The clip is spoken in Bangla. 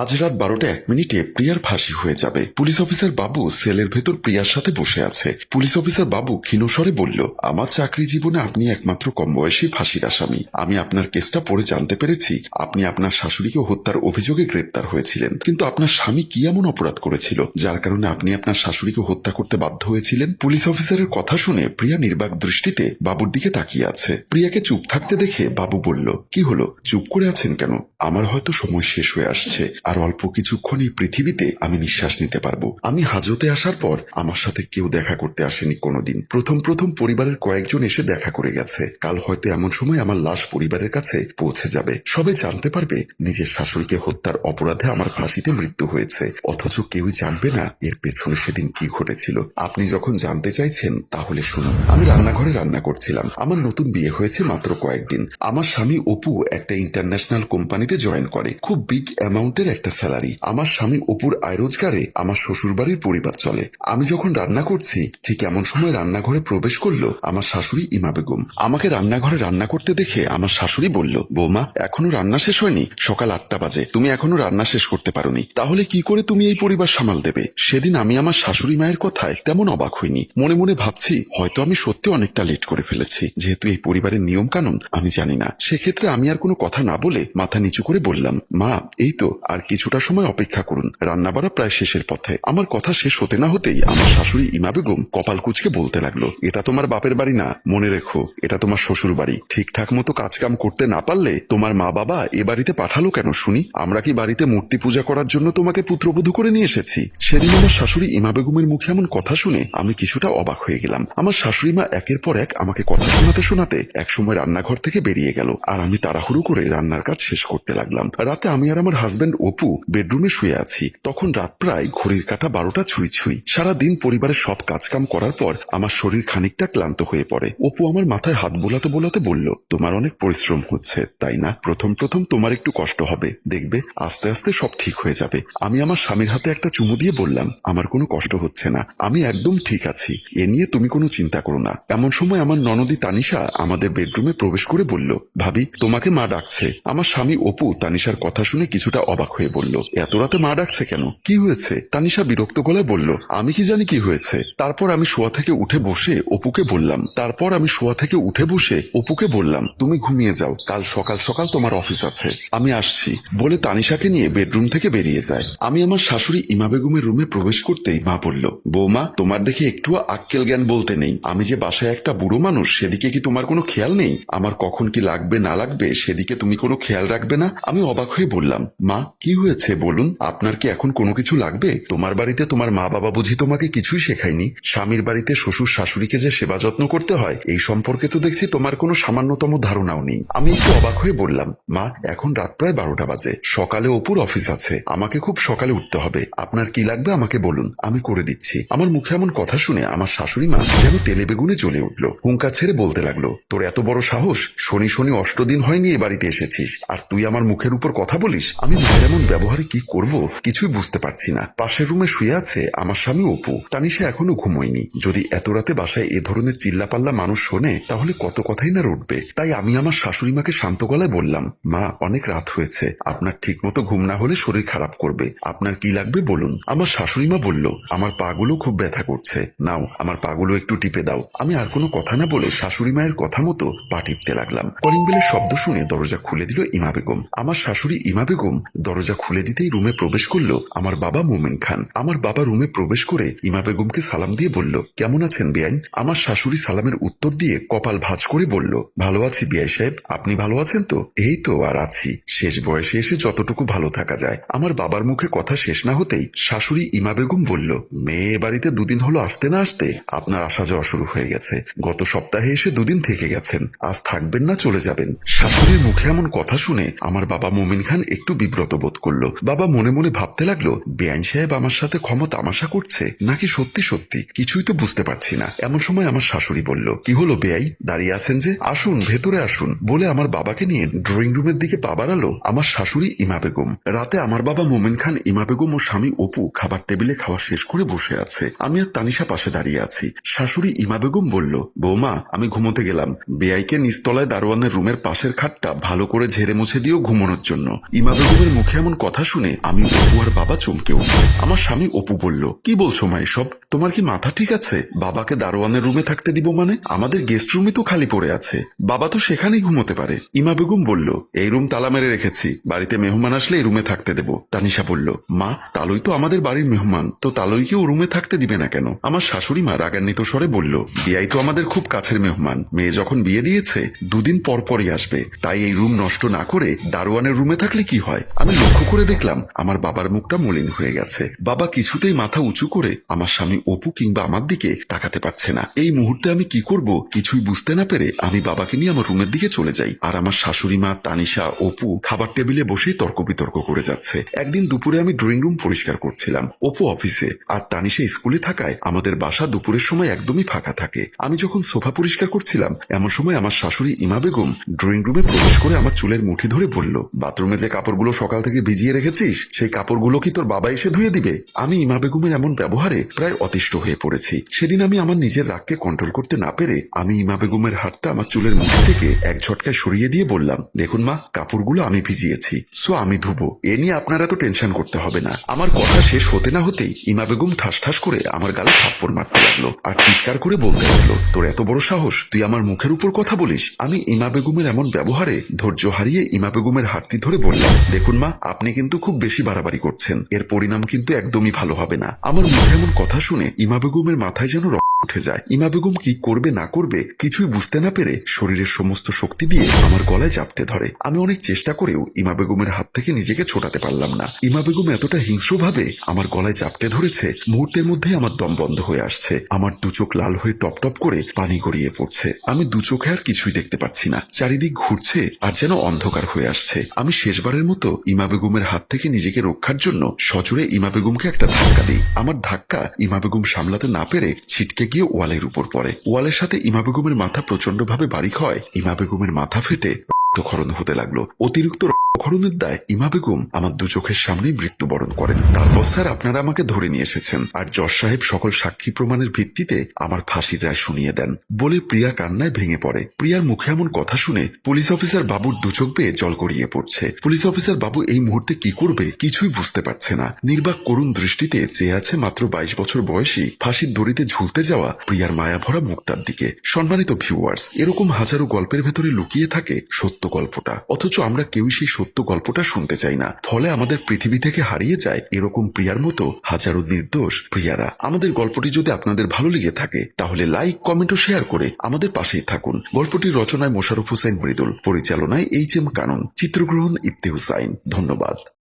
আজ রাত বারোটা এক মিনিটে প্রিয়ার ফাঁসি হয়ে যাবে। পুলিশ অফিসার বাবু সেলের ভেতর প্রিয়ার সাথে বসে আছে। পুলিশ অফিসার বাবু ক্ষীণস্বরে বলল, আমার চাকরি জীবনে আপনি একমাত্র কম বয়সী ফাঁসির আসামি। আমি আপনার কেসটা পড়ে জানতে পেরেছি। আপনি আপনার শাশুড়িকে হত্যার অভিযোগে গ্রেপ্তার হয়েছিলেন। কিন্তু আপনার স্বামী কি এমন অপরাধ করেছিল? যার কারণে আপনি আপনার শাশুড়িকে হত্যা করতে বাধ্য হয়েছিলেন? পুলিশ অফিসারের কথা শুনে প্রিয়া নির্বাক দৃষ্টিতে বাবুর দিকে তাকিয়ে আছে। প্রিয়াকে চুপ থাকতে দেখে বাবু বলল, কি হলো? চুপ করে আছেন কেন? আমার হয়তো সময় শেষ হয়ে আসছে। আর অল্প কিছুক্ষণ এই পৃথিবীতে আমি নিঃশ্বাস নিতে পারব। আমি হাজতে আসার পর আমার সাথে কেউ দেখা করতে আসেনি কোনোদিন। প্রথম প্রথম পরিবারের কয়েকজন এসে দেখা করে গেছে। কাল হয়তো এমন সময় আমার লাশ পরিবারের কাছে পৌঁছে যাবে। সবাই জানতে পারবে নিজের শাশুড়িকে হত্যার অপরাধে আমার ফাঁসিতে মৃত্যু হয়েছে। অথচ কেউই জানবে না এর পেছনে সেদিন কি ঘটেছিল। আপনি যখন জানতে চাইছেন, তাহলে শুনুন। আমি রান্নাঘরে রান্না করছিলাম। আমার নতুন বিয়ে হয়েছে মাত্র কয়েকদিন। আমার স্বামী অপু একটা ইন্টারন্যাশনাল কোম্পানিতে জয়েন করে। খুব বিগ অ্যামাউন্টের একটা স্যালারি। আমার স্বামী অপুর আয় রোজগারে আমার শ্বশুর বাড়ির পরিবার চলে। আমি যখন রান্না করছি, ঠিক এমন সময় রান্নাঘরে প্রবেশ করল আমার শাশুড়ি ইমা বেগম। আমাকে রান্নাঘরে রান্না করতে দেখে আমার শাশুড়ি বলল, বৌমা, এখনও রান্না শেষ হয়নি, সকাল আটটা বাজে। তুমি এখনও রান্না শেষ করতে পারোনি। তাহলে কি করে তুমি এই পরিবার সামাল দেবে? সেদিন আমি আমার শাশুড়ি মায়ের কথায় তেমন অবাক হইনি। মনে মনে ভাবছি, হয়তো আমি সত্যি অনেকটা লেট করে ফেলেছি। যেহেতু এই পরিবারের নিয়ম কানুন আমি জানি না। সেক্ষেত্রে আমি আর কোনো কথা না বলে মাথা নিচু করে বললাম, মা, এই তো, আর কিছুটা সময় অপেক্ষা করুন। রান্না বাড়া প্রায় শেষের পথে। আমার কথা শেষ হতে না হতেই আমার শাশুড়ি ইমা বেগম কপাল কুচকে বলতে লাগল, এটা তোমার বাপের বাড়ি না? মনে রেখো, এটা তোমার শ্বশুর বাড়ি। ঠিকঠাক মতো কাজকাম করতে না পারলে তোমার মা বাবা এ বাড়িতে পাঠালো কেন শুনি? আমরা কি বাড়িতে মূর্তি পূজা করার জন্য তোমাকে পুত্রবধূ করে নিয়ে এসেছি? সেদিন আমার শাশুড়ি ইমা বেগমের মুখে এমন কথা শুনে আমি কিছুটা অবাক হয়ে গেলাম। আমার শাশুড়ি মা একের পর এক আমাকে কথা শোনাতে শোনাতে একসময় রান্নাঘর থেকে বেরিয়ে গেল, আর আমি তাড়াহুড়ো করে রান্নার কাজ শেষ করতে লাগলাম। রাতে আমি আর আমার হাজবেন্ড অপু বেডরুমে শুয়ে আছি। তখন রাত প্রায় ঘড়ির কাটা বারোটা ছুঁই ছুঁই। সারা দিন পরিবারের সব কাজকাম করার পর আমার শরীর খানিকটা ক্লান্ত হয়ে পড়ে। অপু আমার মাথায় হাত বোলাতে বোলাতে বলল, তোমার অনেক পরিশ্রম হচ্ছে, তাই না? প্রথম প্রথম তোমার একটু কষ্ট হবে। দেখবে, আস্তে আস্তে সব ঠিক হয়ে যাবে। আমি আমার স্বামীর হাতে একটা চুমু দিয়ে বললাম, আমার কোনো কষ্ট হচ্ছে না। আমি একদম ঠিক আছি। এ নিয়ে তুমি কোনো চিন্তা করো না। এমন সময় আমার ননদী তানিশা আমাদের বেডরুমে প্রবেশ করে বলল, ভাবি, তোমাকে মা ডাকছে। আমার স্বামী অপু তানিশার কথা শুনে কিছুটা অবাক হয়ে বলল, এত রাতে মা ডাকছে কেন? কি হয়েছে? তানিশা বিরক্ত গলায় বলল, আমি কি জানি কি হয়েছে? তারপর আমি শোয়া থেকে উঠে বসে অপুকে বললাম, তারপর আমি শোয়া থেকে উঠে বসে অপুকে বললাম, তুমি ঘুমিয়ে যাও, কাল সকাল সকাল তোমার অফিস আছে। আমি আসছি। বলে তানিশাকে নিয়ে বেডরুম থেকে বেরিয়ে যায়। আমি আমার শাশুড়ি ইমা বেগমের রুমে প্রবেশ করতেই মা বলল, বৌমা, তোমার দেখে একটুও আক্কেল জ্ঞান বলতে নেই। আমি যে বাসায় একটা বুড়ো মানুষ, সেদিকে কি তোমার কোনো খেয়াল নেই? আমার কখন কি লাগবে না লাগবে, সেদিকে তুমি কোনো খেয়াল রাখবে না? আমি অবাক হয়ে বললাম, মা, কি হয়েছে বলুন? আপনার কি এখন কোনো কিছু লাগবে? তোমার বাড়িতে তোমার মা বাবা বুঝি তোমাকে কিছুই শেখায়নি। স্বামীর বাড়িতে শ্বশুর শাশুড়িকে যে সেবা যত্ন করতে হয়, এই সম্পর্কে তো দেখছি তোমার কোনো সামান্যতম ধারণাও নেই। আমি একটু অবাক হয়ে বললাম, মা, এখন রাত প্রায় বারোটা বাজে। সকালে অপুর অফিস আছে। আমাকে খুব সকালে উঠতে হবে। আপনার কি লাগবে আমাকে বলুন। আমি করে দিচ্ছি। আমার মুখে এমন কথা শুনে আমার শাশুড়ি মা যেন তেলে বেগুনে জ্বলে উঠল। হুঙ্কা ছেড়ে বলতে লাগল, তোর এত বড় সাহস? শনি শনি অষ্টদিন হয়নি এ বাড়িতে এসেছিস। আর তুই আমার মুখের উপর কথা বলিস? আমি মায়ের এমন ব্যবহারে কি করব কিছুই বুঝতে পারছি না। পাশের রুমে শুয়ে আছে আমার স্বামী অপু। তানিশা এখনও ঘুমোয়নি। যদি এত রাতে বাসায় এ ধরনের চিল্লাপাল্লা মানুষ শোনে, তাহলে কত কথাই না রুটবে। তাই আমি আমার শাশুড়ি মাকে শান্ত গলায় বললাম, মা, অনেক রাত হয়েছে। আপনার ঠিক মতো ঘুম না হলে শরীর খারাপ করবে। আপনার কি লাগবে বলুন? আমার শাশুড়ি মা বলল, আমার পাগুলো খুব ব্যথা করছে। নাও, আমার পাগুলো একটু টিপে দাও। আমি আর কোনো কথা না বলে শাশুড়ি মায়ের কথা মতো পা টিপতে লাগলাম। কলিং বেলের শব্দ শুনে দরজা খুলে দিল ইমা বেগম। আমার শাশুড়ি ইমা বেগম দরজা খুলে দিতেই রুমে প্রবেশ করল আমার বাবা মোমেন খান। আমার বাবা রুমে প্রবেশ করে ইমা বেগমকে সালাম দিয়ে বলল, কেমন আছেন বেআইন? আমার শাশুড়ি সালামের উত্তর দিয়ে কপাল ভাঁজ করে বলল, ভালো আছি বিআই সাহেব, আপনি ভালো আছেন তো? এই তো আর আছি। শেষ বয়সে এসে যতটুকু ভালো থাকা যায়। আমার বাবার মুখে কথা শেষ না হতেই শাশুড়ি ইমা বেগম বলল, মেয়ে বাড়িতে দুদিন হলো আসতে না আসতে আপনার আসা যাওয়া শুরু হয়ে গেছে। গত সপ্তাহে এসে দুদিন থেকে গেছেন। আজ থাকবেন না, চলে যাবেন। শাশুড়ির মুখে এমন কথা শুনে আমার বাবা মোমিন খান একটু বিব্রত বোধ করল। বাবা মনে মনে ভাবতে লাগল, বেআইন সাহেব আমার সাথে ক্ষমা তামাশা করছে? নাকি সত্যি সত্যি? কিছুই তো বুঝতে পারছি না। এমন সময় আমার শাশুড়ি বলল, কি হলো বেআই দাঁড়িয়ে আছেন যে? আসুন, ভেতরে আসুন। বলে আমার বাবাকে নিয়ে ড্রয়িং রুমের দিকে পা বাড়ালো আমার শাশুড়ি ইমা বেগম। রাতে আমার বাবা মোমেন খান, ইমা বেগম ও স্বামী অপু খাবার টেবিলে খাওয়া শেষ করে বসে আছে। আমি আর তানিশা পাশে দাঁড়িয়ে আছি। শাশুড়ি ইমা বেগম বলল, বৌমা, আমি ঘুমোতে গেলাম। বেআইকে নিস্তলায় দারোয়ানের রুমের পাশের খাটটা ভালো করে ঝেড়ে মুছে দিও ঘুমানোর জন্য। ইমা বেগমের মুখে এমন এমন কথা শুনে আমি অপু আর বাবা চমকে উঠল। আমার স্বামী অপু বলল, কি বলছো মা এসব? তোমার কি মাথা ঠিক আছে? বাবাকে দারোয়ানের রুমে থাকতে দিব মানে? আমাদের গেস্ট রুমই তো খালি পড়ে আছে। বাবা তো সেখানেই ঘুমোতে পারে। ইমা বেগম বলল, এই রুম তালা মেরে রেখেছি। বাড়িতে মেহমান আসলে এই রুমে থাকতে দেব। তানিশা বলল, মা, তালই তো আমাদের বাড়ির মেহমান। তো তালইকে ও রুমে থাকতে দিবে না কেন? আমার শাশুড়ি মা রাগান্বিত স্বরে বলল, বিয়াই তো আমাদের খুব কাছের মেহমান। মেয়ে যখন বিয়ে দিয়েছে, দুদিন পর পরই আসবে। তাই এই রুম নষ্ট না করে দারোয়ানের রুমে থাকলে কি হয়? আমি লক্ষ্য করে দেখলাম আমার বাবার মুখটা মলিন হয়ে গেছে। বাবা কিছুতেই মাথা উঁচু করে আমার স্বামী অপু কিংবা আমার দিকে তাকাতে পারছে না। এই মুহূর্তে আমি কি করব কিছুই বুঝতে না পেরে আমি বাবাকে নিয়ে আমার রুমের দিকে চলে যাই আর আমার শাশুড়ি মা, তানিশা, অপু খাবার টেবিলে বসেই তর্ক বিতর্ক করে যাচ্ছে। একদিন দুপুরে আমি ড্রয়িং রুম পরিষ্কার করছিলাম অপু অফিসে আর তানিশা স্কুলে থাকায় আমাদের বাসা দুপুরের সময় একদমই ফাঁকা থাকে। আমি যখন সোফা পরিষ্কার করছিলাম এমন সময় আমার শাশুড়ি ইমা বেগম ড্রয়িং রুমে প্রবেশ করে আমার চুলের মুঠি ধরে বলল, বাথরুমে যে কাপড়গুলো সকাল থেকে ভিজিয়ে রেখেছিস? সেই কাপড়গুলো কি তোর বাবা এসে ধুয়ে দিবে? আমি ইমা বেগমের এমন ব্যবহারে প্রায় অতিষ্ঠ হয়ে পড়েছি। সেদিন আমি আমার নিজের রাগকে কন্ট্রোল করতে না পেরে আমি ইমা বেগমের হাতটা আমার চুলের মুঠি থেকে এক ঝটকায় সরিয়ে দিয়ে বললাম, দেখুন মা, কাপড়গুলো আমি ভিজিয়েছি, সো আমি ধুবো। এ নিয়ে আপনারা তো টেনশন করতে হবে না। আমার কথা শেষ হতে না হতেই ইমা বেগম ঠাস ঠাস করে আমার গালে থাপ্পড় মারতে লাগল আর চিৎকার করে বলতে লাগল, তোর এত বড় সাহস, তুই আমার মুখের উপর কথা বলিস? আমি ইমা বেগমের এমন ব্যবহারে ধৈর্য হারিয়ে ইমা বেগমের হাতটি ধরে বললাম, দেখুন মা আপনি কিন্তু খুব বেশি বাড়াবাড়ি করছেন। এর পরিণাম কিন্তু একদমই ভালো হবে না। আমার মনে এমন কথা শুনে ইমা বেগমের মাথায় যেন উঠে যায়। ইমা বেগম কি করবে, না করবে, কিছুই বুঝতে না পেরে শরীরের সমস্ত শক্তি দিয়ে আমার গলায় চাপতে ধরে। আমি অনেক চেষ্টা করেও ইমা বেগমের হাত থেকে নিজেকে ছোটাতে পারলাম না। ইমা বেগম এতটা হিংস্রভাবে আমার গলায় চাপতে ধরেছে, মুহূর্তের মধ্যেই আমার দম বন্ধ হয়ে আসছে। আমার দু চোখ লাল হয়ে টপ টপ করে পানি গড়িয়ে পড়ছে। আমি দু চোখে আর কিছুই দেখতে পাচ্ছি না। চারিদিক ঘুরছে আর যেন অন্ধকার হয়ে আসছে। আমি শেষবারের মতো ইমা বেগমের হাত থেকে নিজেকে রক্ষার জন্য সজোরে ইমা বেগমকে একটা ধাক্কা দিই। আমার ধাক্কা ইমা বেগম সামলাতে না পেরে ছিটকে গিয়ে ওয়ালের উপর পড়ে। ওয়ালের সাথে ইমা বেগমের মাথা প্রচণ্ড ভাবে বাড়ি হয়। ইমা বেগমের মাথা ফেটে রক্তক্ষরণ হতে লাগল। অতিরিক্ত রক্তক্ষরণের দায় ইমা বেগম আমার দু চোখের সামনেই মৃত্যুবরণ করেন। তারপর স্যার, আপনারা আমাকে ধরে নিয়ে এসেছেন। আর জজ সাহেব সকল সাক্ষী প্রমাণের ভিত্তিতে আমার ফাঁসির রায় শুনিয়ে দেন বলে প্রিয়া কান্নায় ভেঙে পড়ে। প্রিয়ার মুখে এমন কথা শুনে পুলিশ অফিসার বাবুর দু চোখ বেয়ে জল গড়িয়ে পড়ছে। পুলিশ অফিসার বাবু এই মুহূর্তে কি করবে কিছুই বুঝতে পারছে না। নির্বাক করুণ দৃষ্টিতে চেয়ে আছে মাত্র বাইশ বছর বয়সী ফাঁসির দড়িতে ঝুলতে যাওয়া প্রিয়ার মায়া ভরা মুখটার দিকে। সম্মানিত ভিউয়ার্স এরকম হাজারো গল্পের ভেতরে লুকিয়ে থাকে সত্য গল্পটা। অথচ আমরা কেউই সেই সত্য গল্পটা শুনতে চাই না। ফলে আমাদের পৃথিবী থেকে হারিয়ে যায় এরকম প্রিয়ার মতো হাজারো নির্দোষ প্রিয়ারা। আমাদের গল্পটি যদি আপনাদের ভালো লেগে থাকে, তাহলে লাইক কমেন্ট ও শেয়ার করে আমাদের পাশেই থাকুন। গল্পটির রচনায় মোশারফ হুসাইন মৃদুল পরিচালনায় এইচ এম কানন, চিত্রগ্রহণ ইফতি হুসাইন ধন্যবাদ।